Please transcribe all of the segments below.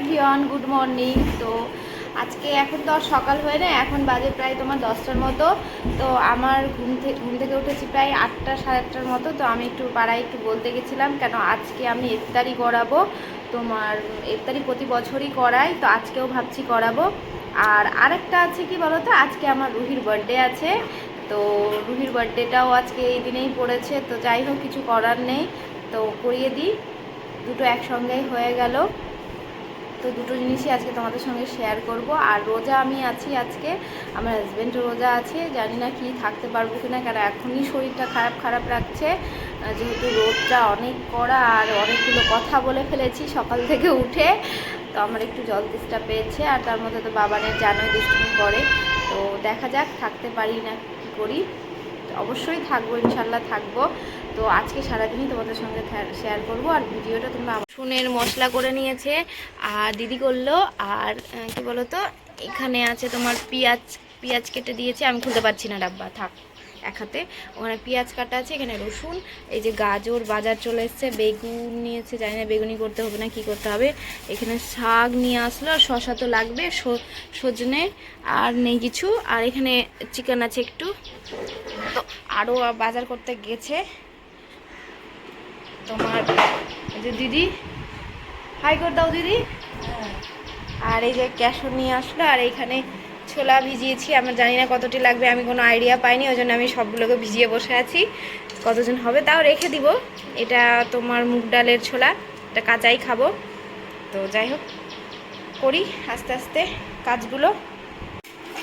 Everyone, good morning. তো আজকে এখন তো আর সকাল হয়ে না, এখন বাজে প্রায় তোমার দশটার মতো। তো আমার ঘুম থেকে ঘুম থেকে উঠেছি প্রায় আটটা, সাড়ে আটটার মতো। তো আমি একটু পাড়ায় একটু বলতে গেছিলাম, কেন আজকে আমি ইফতারি করাবো। তোমার ইফতারি প্রতি বছরই করাই, তো আজকেও ভাবছি করাবো। আর আরেকটা আছে কি বলো তো? আজকে আমার রুহির বার্থডে আছে। তো রুহির বার্থডেটাও আজকে এই দিনেই পড়েছে, তো যাই হোক, কিছু করার নেই। তো করিয়ে দিই, দুটো একসঙ্গেই হয়ে গেল। তো দুটো জিনিসই আজকে তোমাদের সঙ্গে শেয়ার করব। আর রোজা আমি আছি আজকে, আমার হাজব্যান্ডও রোজা আছে, জানি না কি থাকতে পারব কি না কারণ এখনই শরীরটা খারাপ খারাপ রাখছে যেহেতু রোদটা অনেক কড়া আর অনেকগুলো কথা বলে ফেলেছি সকাল থেকে উঠে, তো আমার একটু জল তেষ্টা পেয়েছে আর তার মধ্যে তো বাবানের জানোই দুষ্টুমি করে, তো দেখা যাক থাকতে পারি না কি করি। অবশ্যই থাকব, ইনশাল্লাহ থাকব। তো আজকে সারাদিনই তোমাদের সঙ্গে শেয়ার করব আর ভিডিওটা তোমরা শুনের মশলা করে নিয়েছে, আর দিদি করল, আর কি বলো তো এখানে আছে তোমার পেঁয়াজ পেঁয়াজ কেটে দিয়েছে, আমি খুলতে পারছি না, ডাব্বা, থাক, এক হাতে। ওখানে পেঁয়াজ কাটা আছে, এখানে রসুন, এই যে গাজর, বাজার চলে এসছে, বেগুন নিয়েছে, জানি না বেগুনি করতে হবে না, কি করতে হবে। এখানে শাক নিয়ে আসলো, আর শশা তো লাগবে সজনে, আর নেই কিছু, আর এখানে চিকেন আছে একটু। তো আরও বাজার করতে গেছে। তোমার যে দিদি, হাই করে দাও দিদি। আর এই যে ক্যাশর নিয়ে আসলো, আর এইখানে ছোলা ভিজিয়েছি। আমার জানি না কতটি লাগবে, আমি কোনো আইডিয়া পাইনি, ওই জন্য আমি সবগুলোকে ভিজিয়ে বসে আছি। কতজন হবে তাও রেখে দিব। এটা তোমার মুগ ডালের ছোলা, এটা কাঁচাই খাব। তো যাই হোক, করি আস্তে আস্তে কাজগুলো।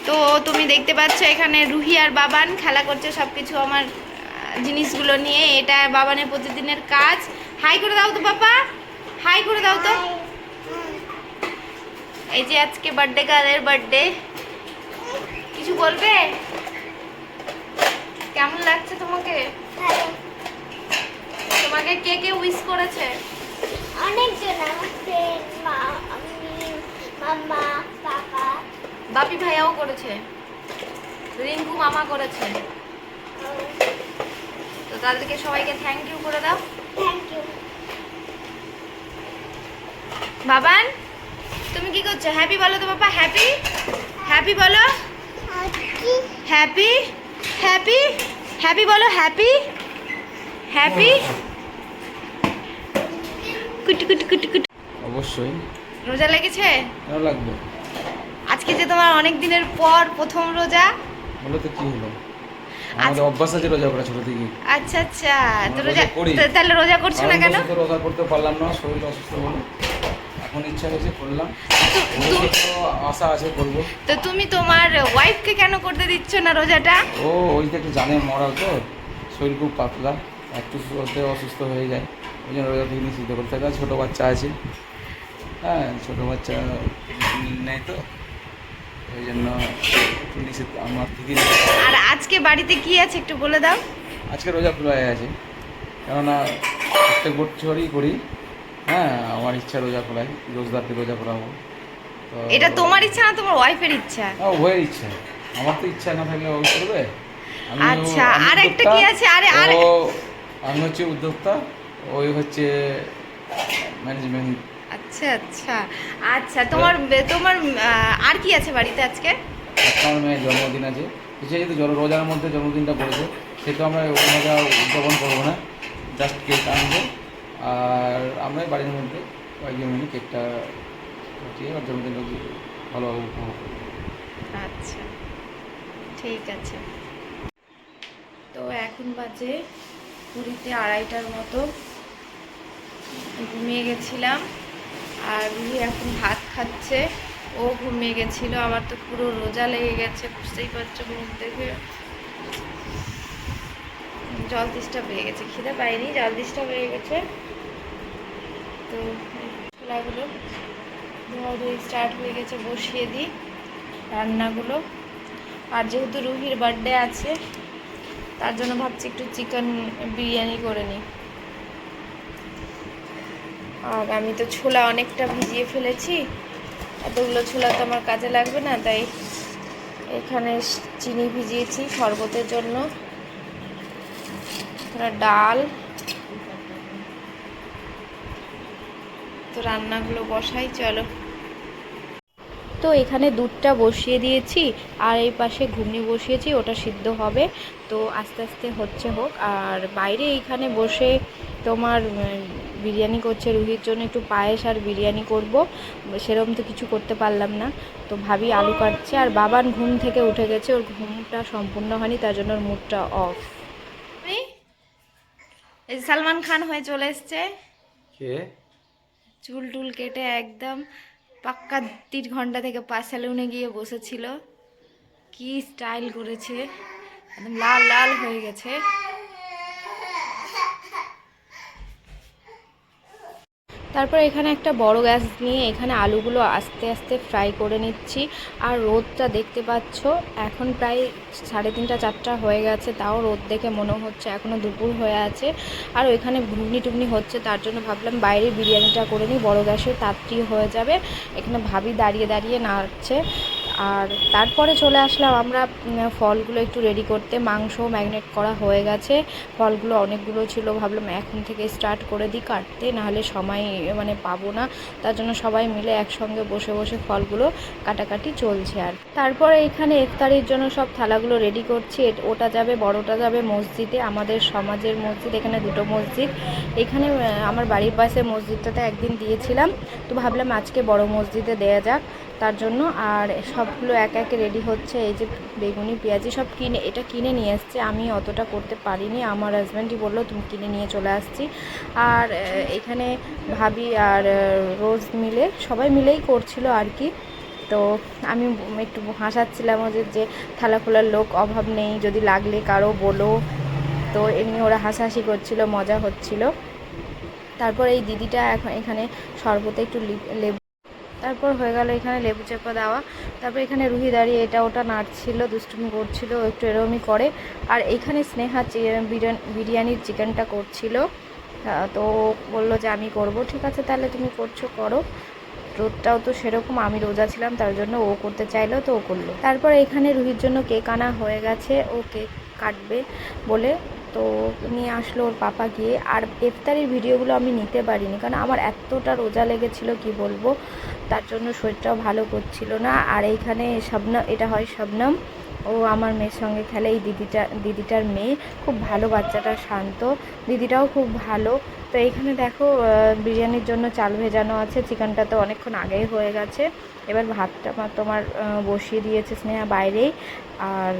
তো তুমি দেখতে পাচ্ছ এখানে রুহি আর বাবান খেলা করছে সব কিছু আমার জিনিসগুলো নিয়ে এটা বাবানের প্রতিদিনের কাজ। হাই করে দাও তো বাবা হাই করে দাও তো। এই যে আজকে বার্থডে গার্লের বার্থডে কিছু বলবে? কেমন লাগছে তোমাকে? তোমাকে কে কে উইশ করেছে? অনেকজন আমার ফ্রেন্ড মা আমি মাম্মা পাপা। বাপি ভাইয়াও করেছে। রিঙ্কু মামা করেছে। তাদেরকে সবাইকে থ্যাংক ইউ করে দাও। থ্যাংক ইউ বাবান তুমি কি করছ? হ্যাপি বলো তো বাবা হ্যাপি হ্যাপি বলো। হ্যাপি হ্যাপি হ্যাপি বলো হ্যাপি হ্যাপি কুটু কুটু কুটু কুটু। অবশ্যই। রোজা লেগেছে? ভালো লাগবে? আজকে যে তোমার অনেক দিনের পর প্রথম রোজা। বলো তো কি হলো? আমাদের অভ্যাস আছে রোজা করা ছোট থেকে। আচ্ছা আচ্ছা। তো রোজা তাহলে রোজা করছ না কেন? রোজা করতে পারলাম না শরীর অসুস্থ বলে এখন ইচ্ছা হয়েছে করলাম। আশা আছে করব। তো তুমি তোমার ওয়াইফকে কেন করতে দিচ্ছ না রোজাটা? ও ওই তো একটু জানে মরা তো। শরীর খুব পাতলা একটু অসুস্থ হয়ে যায়। ওই জন্য রোজা থেকে নিষিদ্ধ করতে। থাকে ছোটো বাচ্চা আছে। হ্যাঁ ছোটো বাচ্চা নেই তো। ওই জন্য নিষিদ্ধ আমার থেকে আর আজকে বাড়িতে কি আছে একটু বলে দাও? আজকে রোজা খোলা আছে। কেননা প্রত্যেক বছরই করি। হ্যাঁ আমার ইচ্ছা রোজা খোলাই রোজদারকে রোজা তো এটা তোমার ইচ্ছা না তোমার ওয়াইফের ইচ্ছা? হ্যাঁ, উভয়ের ইচ্ছা। আমার তো ইচ্ছা না থাকলে ও করবে। আচ্ছা, আর একটা কি আছে? আরে, আরে- ও আমি হচ্ছে উদ্যোক্তা। ওই হচ্ছে ম্যানেজমেন্ট আচ্ছা আচ্ছা। আচ্ছা তোমার তোমার আর কি আছে বাড়িতে আজকে? আমার মেয়ের জন্মদিন আছে। তো যেহেতু রোজার মধ্যে জন্মদিনটা পড়েছে। সেহেতু আমরা ওইভাবে উদযাপন করব না জাস্ট কেক আনব। আর আমরা বাড়ির মধ্যে কয়েকজন মিলে কেকটা কাটিয়ে ওর জন্মদিনটা ভালোভাবে উপভোগ আচ্ছা ঠিক আছে। তো এখন বাজে পুরীতে আড়াইটার মতো। ঘুমিয়ে গেছিলাম। আর রুহি এখন ভাত খাচ্ছে। ও ঘুমিয়ে গেছিল, আমার তো পুরো রোজা লেগে গেছে, বুঝতেই পারছ মুখ দেখে। জল তেষ্টা হয়ে গেছে, খিদে পাইনি, জল তেষ্টা হয়ে গেছে। তো ছোলাগুলো ধোয়াধুয়ি স্টার্ট হয়ে গেছে, বসিয়ে দিই রান্নাগুলো। আর যেহেতু রুহির বার্থডে আছে, তার জন্য ভাবছি একটু চিকেন বিরিয়ানি করে নিই। আর আমি তো ছোলা অনেকটা ভিজিয়ে ফেলেছি। এতগুলো ছোলা তো আমার কাজে লাগবে না, তাই এখানে চিনি ভিজিয়েছি শরবতের জন্য। ডাল। তো রান্নাগুলো বসাই, চলো। তো এখানে দুধটা বসিয়ে দিয়েছি আর এই পাশে ঘুগনি বসিয়েছি ওটা সিদ্ধ হবে। তো আস্তে আস্তে হচ্ছে হোক আর বাইরে এইখানে বসে তোমার বিরিয়ানি করছে রুহির জন্য একটু পায়েস আর বিরিয়ানি করব। সেরকম তো কিছু করতে পারলাম না। তো ভাবি আলু কাটছে আর বাবান ঘুম থেকে উঠে গেছে ওর ঘুমটা সম্পূর্ণ হয়নি তার জন্য ওর মুডটা অফ। এই সালমান খান হয়ে চলে এসছে। চুল টুল কেটে একদম পাক্কা তির ঘণ্টা থেকে পা স্যালুনে গিয়ে বসেছিল। কি স্টাইল করেছে? একদম লাল লাল হয়ে গেছে। তারপর এখানে একটা বড় গ্যাস নিয়ে এখানে আলুগুলো আস্তে আস্তে ফ্রাই করে নিচ্ছি। আর রোদটা দেখতে পাচ্ছ, এখন প্রায় সাড়ে তিনটা চারটা হয়ে গেছে, তাও রোদ দেখে মনে হচ্ছে এখনও দুপুর হয়ে আছে। আর ওইখানে ঘুগনি টুগনি হচ্ছে, তার জন্য ভাবলাম বাইরে বিরিয়ানিটা করে নিই, বড় গ্যাসে তাড়াতাড়ি হয়ে যাবে। এখানে ভাবি দাঁড়িয়ে দাঁড়িয়ে নাড়ছে। আর তারপরে চলে আসলাম আমরা ফলগুলো একটু রেডি করতে। মাংস ম্যাগনেট করা হয়ে গেছে। ফলগুলো অনেকগুলো ছিল, ভাবলাম এখন থেকে স্টার্ট করে দিই, কাটতে, নাহলে সময় মানে পাবো না। তার জন্য সবাই মিলে একসঙ্গে বসে বসে ফলগুলো কাটাকাটি চলছে আর। তারপরে এখানে ইফতারির জন্য সব থালাগুলো রেডি করছি। ওটা যাবে, বড়টা যাবে মসজিদে, আমাদের সমাজের মসজিদ, এখানে দুটো মসজিদ। এখানে আমার বাড়ির পাশে মসজিদটাতে একদিন দিয়েছিলাম। তো ভাবলাম আজকে বড় মসজিদে দেয়া যাক তার জন্য। আর সবগুলো এক একে রেডি হচ্ছে, এই যে বেগুনি, পেঁয়াজি সব কিনে, এটা কিনে নিয়ে এসছে। আমি অতটা করতে পারিনি। আমার হাজব্যান্ডই বলল, তুমি কিনে নিয়ে চলে আসছি। আর এখানে ভাবি আর রোজ মিলে, সবাই মিলেই করছিল আর কি। তো আমি একটু হাসাচ্ছিলাম ওদের যে, থালা খোলার লোক অভাব নেই, যদি লাগলে কারও বলো। তো এমনি ওরা হাসাহাসি করছিল, মজা হচ্ছিল। তারপর এই দিদিটা এখন এখানে শরবতে একটু লেবু তারপর হয়ে গেল এখানে লেবু চাপা দেওয়া। তারপর এখানে রুহি দাঁড়িয়ে এটা ওটা নাড়ছিল, দুষ্টুমি করছিল, একটু এরমই করে। আর এইখানে স্নেহা বিরিয়ানির চিকেনটা করছিল। তো বলল যে আমি করব। ঠিক আছে, তাহলে তুমি করছ, করো। রোদটাও তো সেরকম, আমি রোজা ছিলাম, তার জন্য ও করতে চাইলো, তো ও করল। তারপর এখানে রুহির জন্য কেক আনা হয়ে গেছে, ও কেক কাটবে বলে তো নিয়ে আসলো ওর পাপা গিয়ে। আর ইফতারির ভিডিওগুলো আমি নিতে পারিনি, কারণ আমার এতটা রোজা লেগেছিল, কি বলব? তার জন্য শরীরটাও ভালো করছিল না। আর এইখানে শবনম এটা হয় শবনম। ও আমার মেয়ের সঙ্গে খেলে, এই দিদিটা, দিদিটার মেয়ে। খুব ভালো বাচ্চাটা, শান্ত। দিদিটাও খুব ভালো। তো এইখানে দেখো বিরিয়ানির জন্য চাল ভেজানো আছে। চিকেনটা তো অনেকক্ষণ আগেই হয়ে গেছে। এবার ভাতটা মা, তোমার বসিয়ে দিয়েছে স্নেহা বাইরেই। আর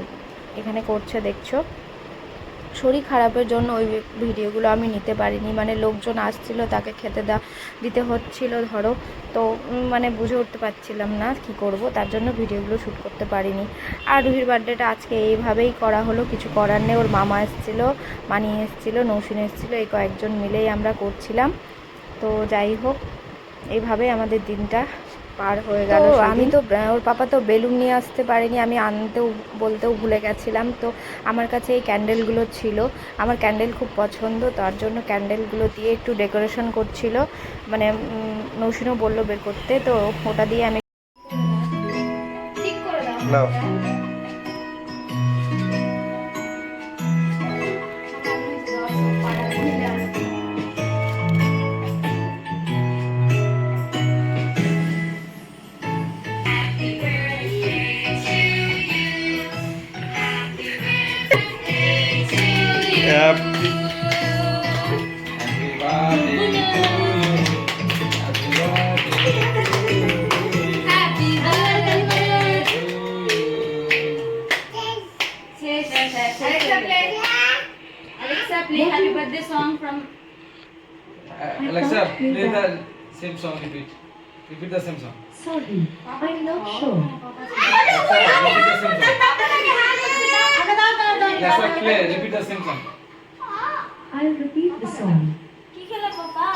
এখানে করছে, দেখছ? শরীর খারাপের জন্য ওই ভিডিওগুলো আমি নিতে পারিনি। মানে লোকজন আসছিল, তাকে খেতে দা দিতে হচ্ছিল, ধরো। তো মানে বুঝে উঠতে পারছিলাম না কি করব, তার জন্য ভিডিওগুলো শ্যুট করতে পারিনি। আর রুহির বার্থডেটা আজকে এইভাবেই করা হলো, কিছু করার নেই। ওর মামা এসেছিল, মানি এসেছিল, নৌসিন এসেছিল, এই কয়েকজন মিলেই আমরা করছিলাম। তো যাই হোক, এইভাবেই আমাদের দিনটা পার হয়ে গেল আমি তো ওর পাপা তো বেলুন নিয়ে আসতে পারেনি আমি আনতেও বলতেও ভুলে গেছিলাম। তো আমার কাছে এই ক্যান্ডেলগুলো ছিল। আমার ক্যান্ডেল খুব পছন্দ তার জন্য ক্যান্ডেলগুলো দিয়ে একটু ডেকোরেশন করছিল। মানে নৌসিনও বলল বের করতে তো ওটা দিয়ে আমি নাও। Happy play happy birthday song from Alexa, play the same song. Repeat. Repeat the same song. Sorry, I'm not sure. Alexa, repeat the same song. Alexa, play. Repeat the same song. I'll repeat the song. কি খেলে বাবা?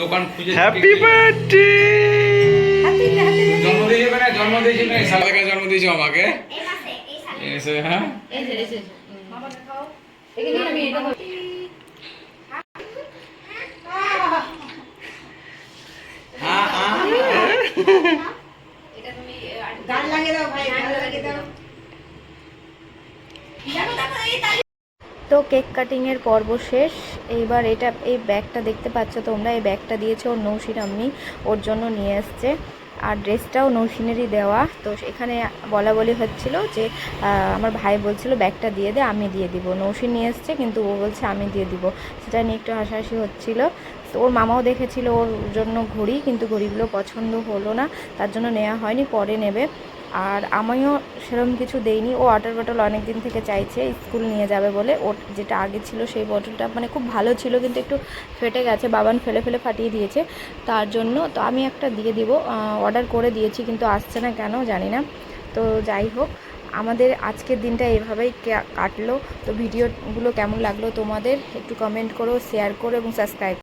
দোকান খুঁজে happy birthday জন্ম দিয়েছে মানে জন্ম দিয়েছে মানে সালা জন্ম দিয়েছে আমাকে এই মাসে এই সালে। এসে হ্যাঁ এটা তুমি গান লাগিয়ে দাও ভাই গান লাগিয়ে দাও দেখো দেখো এই তালি তো কেক কাটিংয়ের পর্ব শেষ। এইবার এটা, এই ব্যাগটা দেখতে পাচ্ছ তোমরা, এই ব্যাগটা দিয়েছে ওর নৌসিন আম্মি। ওর জন্য নিয়ে এসছে। আর ড্রেসটাও নৌসিনেরই দেওয়া। তো এখানে বলা বলি হচ্ছিল যে আমার ভাই বলছিল, ব্যাগটা দিয়ে দে, আমি দিয়ে দিব। নৌসিন নিয়ে এসছে, কিন্তু ও বলছে, আমি দিয়ে দিব। সেটা নিয়ে একটু হাসাহাসি হচ্ছিল। তো ওর মামাও দেখেছিল ওর জন্য ঘড়ি, কিন্তু ঘড়িগুলো পছন্দ হলো না। তার জন্য নেওয়া হয়নি, পরে নেবে। আর আমিও সেরকম কিছু দেইনি। ও ওয়াটার বটল অনেক দিন থেকে চাইছে, স্কুল নিয়ে যাবে বলে। ওর যেটা আগে ছিল সেই বটলটা মানে খুব ভালো ছিল, কিন্তু একটু ফেটে গেছে। বাবান ফেলে ফেলে ফাটিয়ে দিয়েছে। তার জন্য তো আমি একটা দিয়ে দিব। অর্ডার করে দিয়েছি, কিন্তু আসছে না কেন জানি না। তো যাই হোক, আমাদের আজকের দিনটা এভাবেই কাটলো। তো ভিডিওগুলো কেমন লাগল তোমাদের একটু কমেন্ট করো শেয়ার করো এবং সাবস্ক্রাইব